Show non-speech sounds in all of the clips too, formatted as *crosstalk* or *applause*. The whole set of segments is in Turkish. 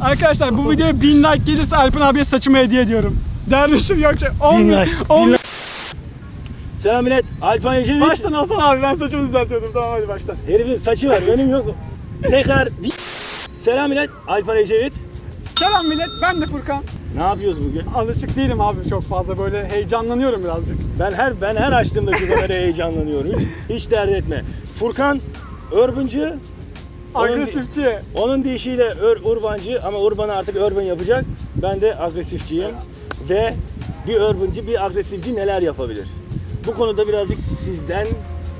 Arkadaşlar bu videoya 1000 like gelirse Alpin abiye saçımı hediye ediyorum. Dervişim yok şey. 10 Bin like, 10 bin bin. Selam millet. Alpan Ecevit. Baştan Hasan abi ben saçımı düzeltiyordum. Tamam hadi baştan. Herifin saçı var benim yok. Tekrar. Selam millet. Alpan Ecevit. Selam millet ben de Furkan. Ne yapıyoruz bugün? Alışık değilim abi çok fazla böyle heyecanlanıyorum birazcık. Ben her ben her açtığımda şu kameraya *laughs* heyecanlanıyorum. Hiç, hiç dert etme. Furkan Urban'cı. Onun- Agresifçi. Onun deyişiyle ör, urbancı ama urbanı artık urban yapacak. Ben de agresifçiyim. Ve bir urbancı bir agresifçi neler yapabilir? Bu konuda birazcık sizden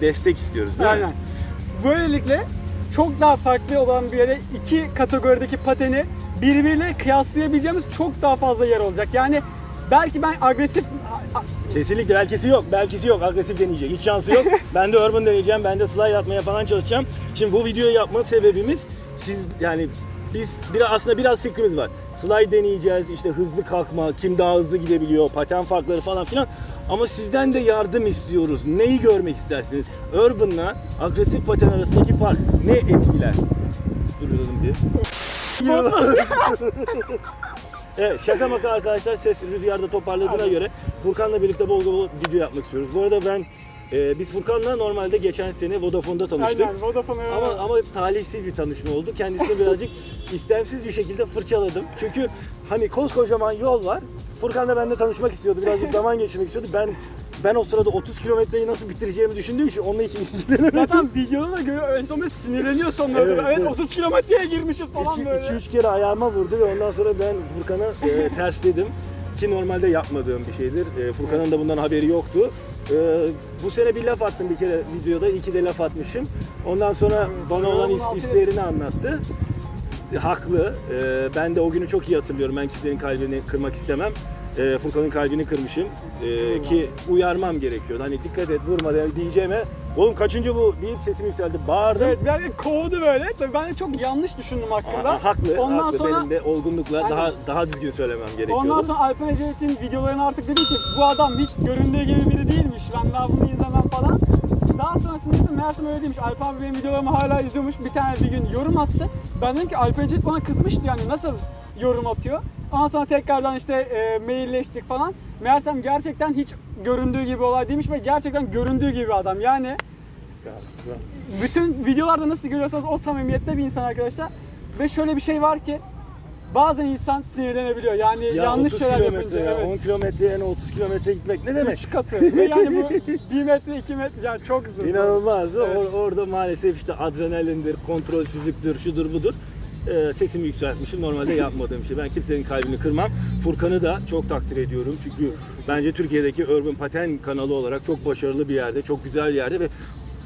destek istiyoruz değil mi? Aynen. Böylelikle çok daha farklı olan bir yere iki kategorideki pateni birbiriyle kıyaslayabileceğimiz çok daha fazla yer olacak. Yani belki ben agresif Kesinlikle belkisi yok. Belkisi yok. Agresif deneyecek. Hiç şansı yok. *laughs* ben de urban deneyeceğim. Ben de slide atmaya falan çalışacağım. Şimdi bu videoyu yapma sebebimiz siz yani biz biraz aslında biraz fikrimiz var. Slide deneyeceğiz. işte hızlı kalkma, kim daha hızlı gidebiliyor, paten farkları falan filan. Ama sizden de yardım istiyoruz. Neyi görmek istersiniz? Urban'la agresif paten arasındaki fark ne etkiler? Duralım *laughs* bir. *laughs* Evet şaka maka arkadaşlar ses rüzgarda toparladığına göre Furkan'la birlikte bol bol video yapmak istiyoruz. Bu arada ben e, biz Furkan'la normalde geçen sene Vodafone'da tanıştık. Aynen Vodafone'u Ama ama talihsiz bir tanışma oldu. Kendisini birazcık *laughs* istemsiz bir şekilde fırçaladım. Çünkü hani koskocaman yol var. Furkan da benimle tanışmak istiyordu. Birazcık *laughs* zaman geçirmek istiyordu. Ben ben o sırada 30 kilometreyi nasıl bitireceğimi düşündüğüm için onunla hiç ilgilenemedim. Zaten videoda da görüyor en son sinirleniyor sonlarda. Evet, Evet, evet. 30 kilometreye girmişiz falan böyle. 2-3 kere ayağıma vurdu ve ondan sonra ben Furkan'ı e, *laughs* tersledim. Ki normalde yapmadığım bir şeydir. E, Furkan'ın da bundan haberi yoktu. E, bu sene bir laf attım bir kere videoda. iyi ki de laf atmışım. Ondan sonra bana olan altı- hislerini anlattı. Haklı. E, ben de o günü çok iyi hatırlıyorum. Ben kimsenin kalbini kırmak istemem. E, Furkan'ın kalbini kırmışım. E, ki uyarmam gerekiyordu. Hani dikkat et vurma de- diyeceğime oğlum kaçıncı bu deyip sesim yükseldi. Bağırdım. Evet yani kovdu böyle. Tabii ben de çok yanlış düşündüm hakkında. Ha- haklı, Ondan haklı. sonra Benim de olgunlukla Aynen. daha daha düzgün söylemem gerekiyordu. Ondan sonra Alpen Ecevit'in videolarını artık dedim ki bu adam hiç göründüğü gibi biri değilmiş. Ben daha bunu izlemem falan. Daha sonrasında işte meğersem öyle değilmiş. Alpen abi benim videolarımı hala izliyormuş. Bir tane bir gün yorum attı. Ben dedim ki Alpen Ecevit bana kızmıştı yani nasıl yorum atıyor. Ondan sonra tekrardan işte e, mailleştik falan. Meğersem gerçekten hiç göründüğü gibi olay değilmiş ve gerçekten göründüğü gibi adam. Yani bütün videolarda nasıl görüyorsanız o samimiyette bir insan arkadaşlar. Ve şöyle bir şey var ki bazen insan sinirlenebiliyor. Yani Ya yanlış 30 şeyler kilometre yapınca. ya, 10 Evet. kilometre yani 30 kilometre gitmek ne demek? Üç katı. Ve yani bu *laughs* 1 metre 2 metre yani çok hızlı. İnanılmaz. Evet. Or- orada maalesef işte adrenalindir, kontrolsüzlüktür, şudur budur. Ee, sesimi yükseltmişim. Normalde yapmadığım şey. Ben kimsenin kalbini kırmam. Furkan'ı da çok takdir ediyorum. Çünkü bence Türkiye'deki Urban Paten kanalı olarak çok başarılı bir yerde, çok güzel bir yerde ve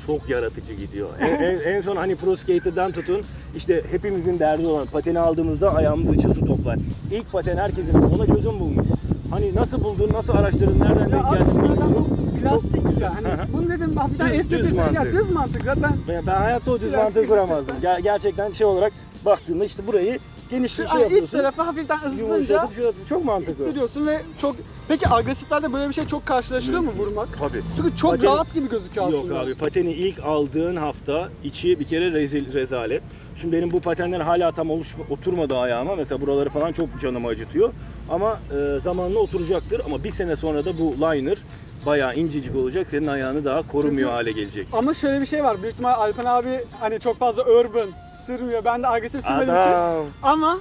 çok yaratıcı gidiyor. En, en, *laughs* en son hani Pro Skater'dan tutun işte hepimizin derdi olan pateni aldığımızda ayağımız içi su toplar. İlk paten herkesin ona çözüm bulmuş. Hani nasıl buldun, nasıl araştırdın, nereden denk geldin bilmiyorum. plastik ya. Hani bunu dedim hafiften Düz- düz estetirsin. Ya mantık. düz mantık zaten. Ben, ben hayatta o düz mantığı kuramazdım. *laughs* Ger- gerçekten şey olarak baktığında işte burayı geniş şey iç yapıyorsun. tarafı hafiften ısınınca Yumuşatıp şöyle çok mantıklı. ittiriyorsun ve çok... Peki agresiflerde böyle bir şey çok karşılaşılıyor mu vurmak? Tabii. Çünkü çok Paten- rahat gibi gözüküyor Yok aslında. abi pateni ilk aldığın hafta içi bir kere rezil rezalet. Şimdi benim bu patenler hala tam oluş, oturmadı ayağıma. Mesela buraları falan çok canımı acıtıyor. Ama e, zamanla oturacaktır. Ama bir sene sonra da bu liner bayağı incecik olacak. Senin ayağını daha korumuyor Çünkü- hale gelecek. Ama şöyle bir şey var. Büyük ihtimal Alpen abi hani çok fazla urban sürmüyor. Ben de agresif sürmediğim için. Adam. Ama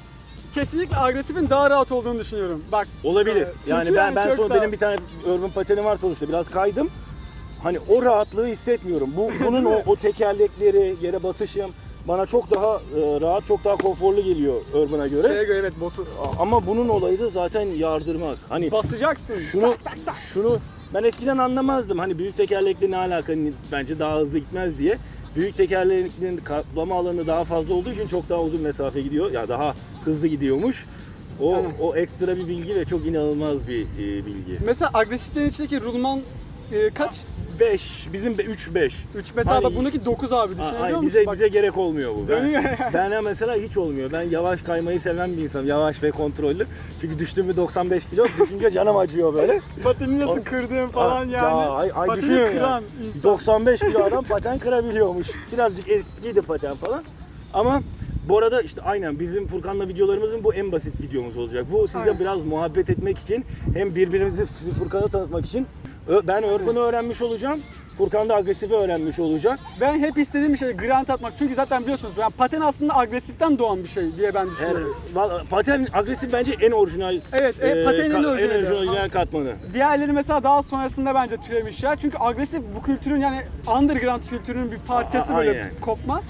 kesinlikle agresifin daha rahat olduğunu düşünüyorum. Bak. Olabilir. e, çünkü yani ben ben çok sonra benim bir tane urban pateni var sonuçta. Biraz kaydım. Hani o rahatlığı hissetmiyorum. Bu bunun o, o tekerlekleri, yere basışım bana çok daha e, rahat, çok daha konforlu geliyor urban'a göre. Şeye göre evet botu. A- Ama bunun olayı da zaten yardırmak. Hani Basacaksın. şunu şunu ben eskiden anlamazdım. Hani büyük tekerlekli ne alaka Ni- bence daha hızlı gitmez diye. Büyük tekerleğin kaplama alanı daha fazla olduğu için çok daha uzun mesafe gidiyor. Ya daha hızlı gidiyormuş. O Aynen. o ekstra bir bilgi ve çok inanılmaz bir e, bilgi. Mesela agresiflerin içindeki rulman e, kaç? 5 bizim 3 5. 3 mesela Hani- bak bundaki 9 abi düşünebiliyor musun? bize Bak, bize gerek olmuyor bu. Ben, Dönüyor. ben mesela hiç olmuyor. Ben yavaş kaymayı seven bir insanım. Yavaş ve kontrollü. Çünkü düştüğümü 95 kilo düşünce canım acıyor böyle. *laughs* pateni nasıl kırdığın falan Aa, yani. Ya, ay, ay pateni düşünüyorum kıran insan. 95 kilo *laughs* adam paten kırabiliyormuş. Birazcık eskiydi paten falan. Ama Bu arada işte aynen bizim Furkan'la videolarımızın bu en basit videomuz olacak. Bu Aynen. biraz muhabbet etmek için hem birbirimizi sizi Furkan'ı tanıtmak için ben Urban'ı öğrenmiş olacağım. Furkan da agresifi öğrenmiş olacak. Ben hep istediğim bir şey grant atmak. Çünkü zaten biliyorsunuz yani paten aslında agresiften doğan bir şey diye ben Her, düşünüyorum. Valla paten agresif bence en orijinal. Evet, e, patenin en orijinali. en orijinal katmanı. Diğerleri mesela daha sonrasında bence türemişler. Çünkü agresif bu kültürün yani underground kültürünün bir parçası A- böyle aynen. kopmaz.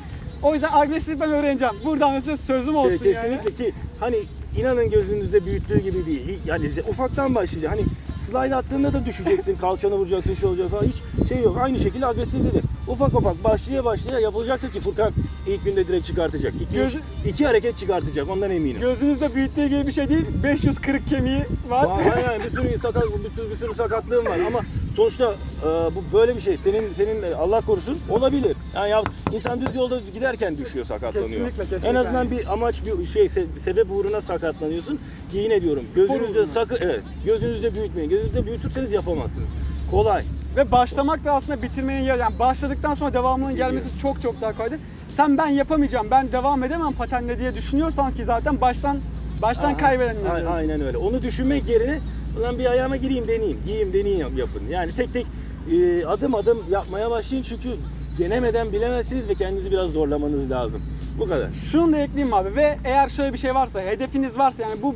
O yüzden agresif ben öğreneceğim. Buradan size sözüm olsun Ke- yani. Kesinlikle ki hani inanın gözünüzde büyüttüğü gibi değil. Yani ufaktan başlayacak. Hani slide attığında da düşeceksin, *laughs* kalçanı vuracaksın, şey olacak falan hiç şey yok. Aynı şekilde agresiflidir. Ufak ufak başlaya başlaya yapılacaktır ki Furkan ilk günde direkt çıkartacak. İki, Gözü- iki hareket çıkartacak ondan eminim. Gözünüzde büyüttüğü gibi bir şey değil. 540 kemiği var. Var yani bir sürü sakat bir sürü, bir sürü sakatlığım var ama sonuçta e, bu böyle bir şey. Senin senin de Allah korusun olabilir. Yani ya, insan düz yolda giderken düşüyor, sakatlanıyor. Kesinlikle, kesinlikle. En azından bir amaç bir şey se- sebep uğruna sakatlanıyorsun. Ki yine diyorum gözünüzde sakın evet gözünüzde büyütmeyin. Gözünüzde büyütürseniz yapamazsınız. Kolay. Ve başlamak da aslında bitirmenin yer. Yani başladıktan sonra devamının gelmesi çok çok daha kolaydır. Sen ben yapamayacağım, ben devam edemem patenle diye düşünüyorsan ki zaten baştan baştan diyorsun. Aynen öyle. Onu düşünmek yerine ulan bir ayağıma gireyim deneyeyim. Giyeyim deneyeyim yap- yapın. Yani tek tek e, adım adım yapmaya başlayın çünkü denemeden bilemezsiniz ve kendinizi biraz zorlamanız lazım. Bu kadar. Şunu da ekleyeyim abi ve eğer şöyle bir şey varsa, hedefiniz varsa yani bu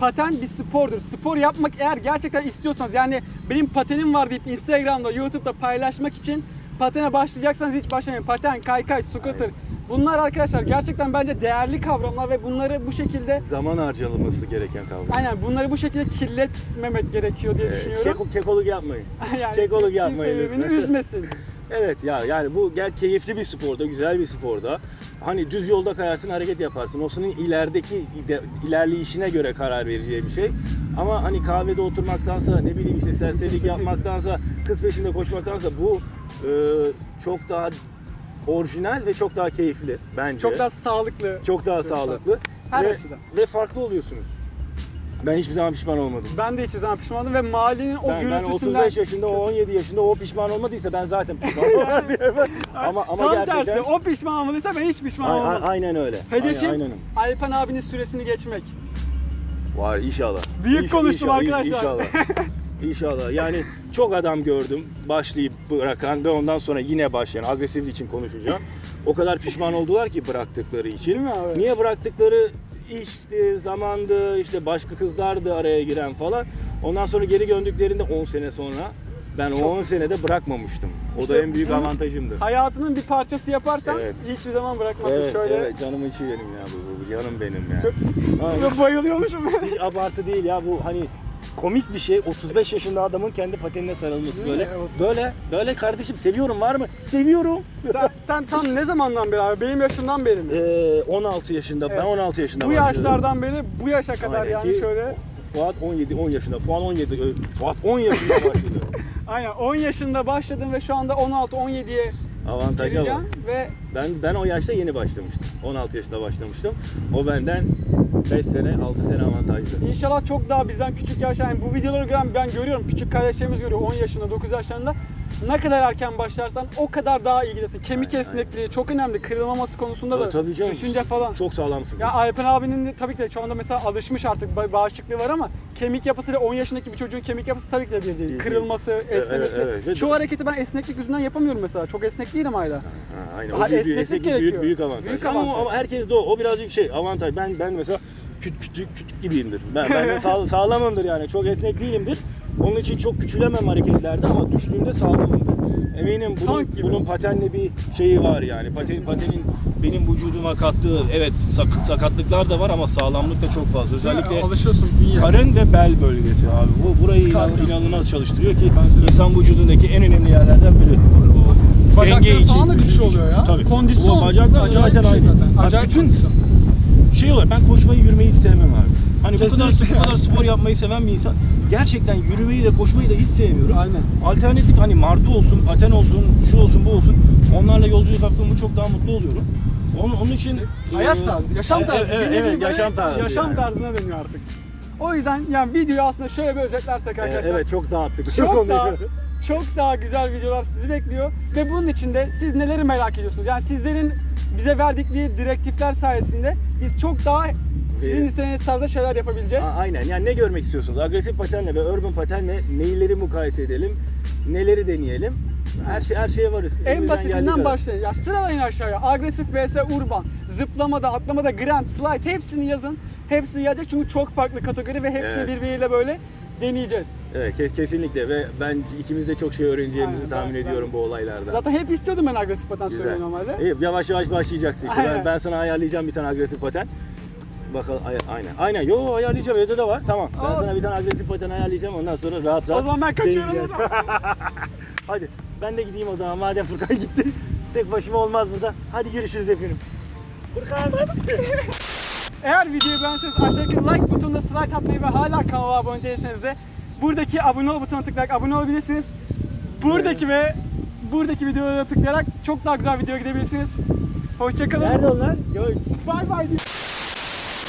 paten bir spordur. Spor yapmak eğer gerçekten istiyorsanız yani benim patenim var deyip Instagram'da, YouTube'da paylaşmak için patene başlayacaksanız hiç başlamayın. Paten, kaykay, scooter. Bunlar arkadaşlar gerçekten bence değerli kavramlar ve bunları bu şekilde Zaman harcanılması gereken kavram. aynen bunları bu şekilde kirletmemek gerekiyor diye Ee, düşünüyorum. keko- kekoluk yapmayın. *laughs* yani kekoluk kimse yapmayın birbirini lütfen. üzmesin. *laughs* Evet ya yani bu gel keyifli bir sporda, güzel bir sporda. Hani düz yolda kayarsın, hareket yaparsın. O senin ilerideki ide- ilerleyişine göre karar vereceği bir şey. Ama hani kahvede oturmaktansa, ne bileyim işte serserilik yapmaktansa, kız peşinde koşmaktansa bu e, çok daha orijinal ve çok daha keyifli bence. Çok daha sağlıklı. çok daha Çok sağlıklı. Her ve, açıdan. ve farklı oluyorsunuz. Ben hiçbir zaman pişman olmadım. Ben de hiçbir zaman pişman olmadım ve mahallenin o Ben, ben gürültüsünden 35 yaşında, o 17 yaşında o pişman olmadıysa ben zaten *laughs* pişman olmadım. *laughs* ama ama Tam gerçekten tersi o pişman olmadıysa ben hiç pişman olmadım. aynen öyle. Hedefim Aynen, aynen. Alpan abinin süresini geçmek. Var inşallah. Büyük İnş- konuştum inşallah, arkadaşlar. İnşallah. *laughs* İnşallah. Yani çok adam gördüm başlayıp bırakan ve ondan sonra yine başlayan agresif için konuşacağım. O kadar pişman oldular ki bıraktıkları için. Değil mi abi? Niye bıraktıkları işti, zamandı, işte başka kızlardı araya giren falan. Ondan sonra geri döndüklerinde 10 sene sonra ben o 10 senede bırakmamıştım. O İşte da en büyük avantajımdı. Hayatının bir parçası yaparsan Evet. hiçbir zaman bırakmazsın. Evet, Şöyle evet canım içi benim ya bu, bu canım benim ya. Çok- bayılıyormuşum. Hiç abartı değil ya bu hani komik bir şey 35 yaşında adamın kendi patenine sarılması böyle. Böyle böyle kardeşim seviyorum var mı? Seviyorum. sen, sen tam ne zamandan beri abi? Benim yaşımdan beri mi? Ee, 16 yaşında Evet. ben 16 yaşında bu başladım. yaşlardan beri bu yaşa kadar Aynen yani ki şöyle. Fuat 17 10 yaşında. Fuat 17 ö, Fuat 10 yaşında başladı. *laughs* Aynen 10 yaşında başladım ve şu anda 16-17'ye Avantaja bak. gireceğim ve Ben ben o yaşta yeni başlamıştım. 16 yaşında başlamıştım. O benden 5 sene 6 sene avantajlı. İnşallah çok daha bizden küçük yaş yani bu videoları gören ben görüyorum. Küçük kardeşlerimiz görüyor. 10 yaşında 9 yaşlarında ne kadar erken başlarsan o kadar daha iyi gidersin. Kemik Aynen, esnekliği çok önemli kırılmaması konusunda da Tabii canım. düşünce falan. Çok sağlamsın. Ya Alpen abinin tabii ki de şu anda mesela alışmış artık ba- bağışıklığı var ama kemik yapısıyla 10 yaşındaki bir çocuğun kemik yapısı tabii ki de bir değil. Kırılması, Evet, esnemesi. evet, evet. Çoğu hareketi ben esneklik yüzünden yapamıyorum mesela. Çok esnek değilim hala. Ha, aynen. O büyük, büyük, esneklik esneklik gerekiyor. büyük avantaj. Büyük ama, avantaj. ama herkes de o. O birazcık şey avantaj. Ben ben mesela küt, kütük kütük gibiyimdir. Ben, ben de sağ, sağlamımdır yani. Çok esnek değilimdir. Onun için çok küçülemem hareketlerde ama düştüğümde sağlamımdır. Eminim bunun, bunun patenle bir şeyi var yani. Paten, patenin benim vücuduma kattığı evet sak- sakatlıklar da var ama sağlamlık da çok fazla. Özellikle alışıyorsun iyi. karın ve bel bölgesi abi. Bu burayı inan- inanılmaz çalıştırıyor ki insan vücudundaki en önemli yerlerden biri. Bacakları falan da güçlü oluyor ya. Tabii. Kondisyon. O bacaklar Acayip zaten şey zaten. Acayip bütün kondisyon. şey olarak ben koşmayı yürümeyi hiç sevmem abi. Hani bu kadar, Kesinlikle. bu kadar spor yapmayı seven bir insan gerçekten yürümeyi de koşmayı da hiç sevmiyorum. Aynen. Alternatif hani martı olsun, paten olsun, şu olsun, bu olsun. Onlarla yolculuk yaptığımda çok daha mutlu oluyorum. Onun, onun için Hayat e, tarzı, yaşam e- tarzı. Evet, nevi evet, böyle yaşam tarzı. Yaşam yani. tarzına dönüyor artık. O yüzden yani videoyu aslında şöyle bir özetlersek arkadaşlar. evet çok dağıttık. Çok konuyu. daha çok daha güzel videolar sizi bekliyor ve bunun için de siz neleri merak ediyorsunuz? Yani sizlerin bize verdikleri direktifler sayesinde biz çok daha sizin Ee, istediğiniz tarzda şeyler yapabileceğiz. A- Aynen. Yani ne görmek istiyorsunuz? Agresif patenle ve urban patenle neyleri mukayese edelim? Neleri deneyelim? Her şey her şeye varız. En Elimizden geldiği basitinden kadar. başlayın. Ya sıralayın aşağıya. Agresif vs urban, zıplamada, atlamada, grand, slide hepsini yazın. Hepsini yazacak çünkü çok farklı kategori ve hepsini Evet. birbiriyle böyle deneyeceğiz. Evet kes- kesinlikle ve ben ikimiz de çok şey öğreneceğimizi Aynen, tahmin ben- ediyorum bu olaylardan. Zaten hep istiyordum ben agresif paten Güzel. sürmeyi normalde. İyi, yavaş yavaş başlayacaksın işte. Ben, Aynen. ben sana ayarlayacağım bir tane agresif paten. Bakalım ay- aynen. Aynen. Yo ayarlayacağım evde de var. Tamam. Ben Aa. sana bir tane agresif paten ayarlayacağım. Ondan sonra rahat rahat. O zaman ben kaçıyorum. deneyeceğiz. *laughs* Hadi ben de gideyim o zaman. Madem Furkan *laughs* gitti. Tek başıma olmaz burada. Hadi görüşürüz efendim. Furkan. *laughs* Eğer videoyu beğenseniz aşağıdaki like butonuna slide atmayı ve hala kanala abone değilseniz de buradaki abone ol butonuna tıklayarak abone olabilirsiniz. Buradaki ve buradaki videolara tıklayarak çok daha güzel videoya gidebilirsiniz. Hoşçakalın. Nerede onlar? Yo, Bay bay. diyor.